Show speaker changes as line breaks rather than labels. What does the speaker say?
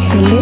ছেলে